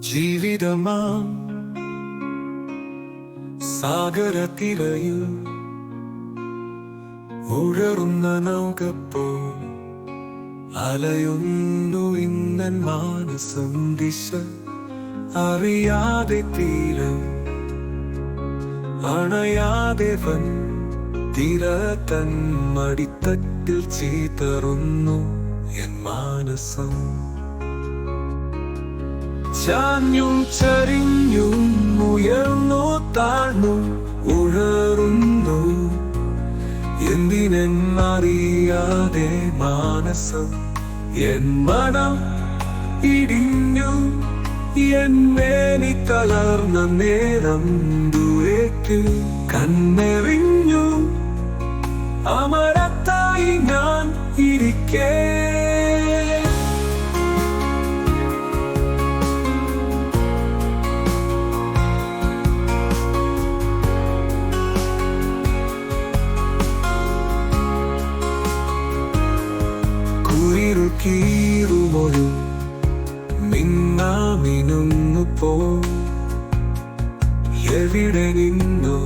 ജീവിതമാം. സാഗരത്തിരയിൽ ഉഴറുന്ന നൗകപ്പോ അലയുന്നു ഇന്നൻ മാനസം ദിശ. അറിയാതെ തീരം അണയാതെ വൻ തിര തൻ മടിത്തട്ടിൽ ചീതറുന്നു എൻ മാനസം. ചാഞ്ഞും ചരിഞ്ഞും ഉയർന്നു താഴ്ന്നു ഉഴറുന്നു. എന്തിനെന്നറിയാതെ മാനസം എൻ മനം ഇടിഞ്ഞു. എൻ മേനി തളർന്ന നേരം ദൂരേക്ക് കണ്ണെറിഞ്ഞു. അമരത്തായി കീറുമൊരു മിന്നാമിനുന്നു പോ എവിടെ നിന്നോ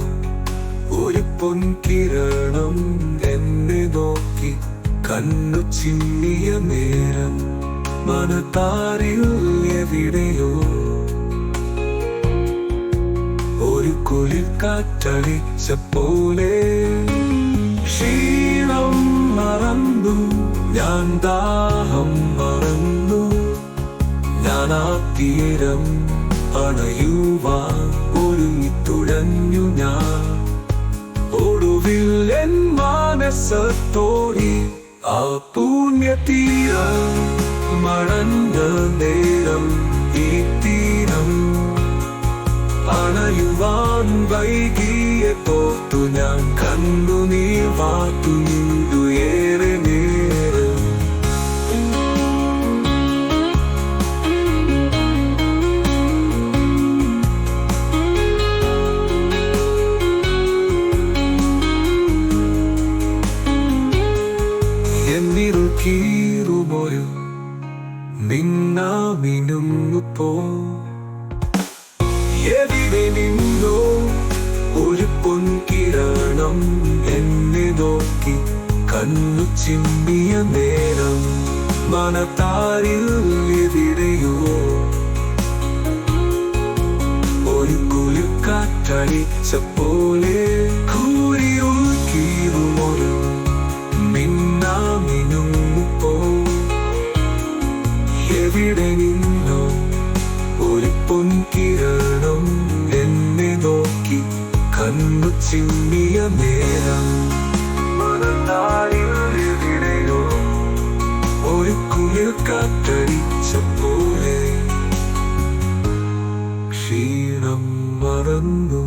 ഒരു പൊൻകിരണം എന്നെ നോക്കി കണ്ണു ചിമ്മിയ നേരം മനതാരിൽ എവിടെയോ. ഒരു കുളിൽ കാറ്റടിച്ച പോലെ ക്ഷീണം മറന്നു ഞാൻ ദാഹം തീരം അണയുവാൻ ഒരുങ്ങിത്തുഴഞ്ഞു ഞാൻ. ഒടുവിൽ എൻ മാനസത്തോടി ആ പുണ്യതീര മണഞ്ഞ നേരം ഈ തീരം അണയുവാൻ വൈകിയെ പോത്തു ഞാൻ കണ്ടു നീ വാത്തു എന്നിരു കീറുമൊരു നിന്നാമിനുങ്ങു പോ എവിടെ നിന്നോ ഒരു പൊൻകിരണം എന്നെ നോക്കി കണ്ണു ചിമ്മിയ നേരം മനത്താരിൽ എവിടെയോ ഒരു കുലുക്കാറ്റടിച്ച എവിടെ നിന്നോ ഒരു പൊൻകിരണം എന്നെ നോക്കി കണ്ണു ചിമ്മിയ നേരം ഒരു കുളിർ കാറ്റടിച്ച പോലെ ക്ഷീണം മറന്നു.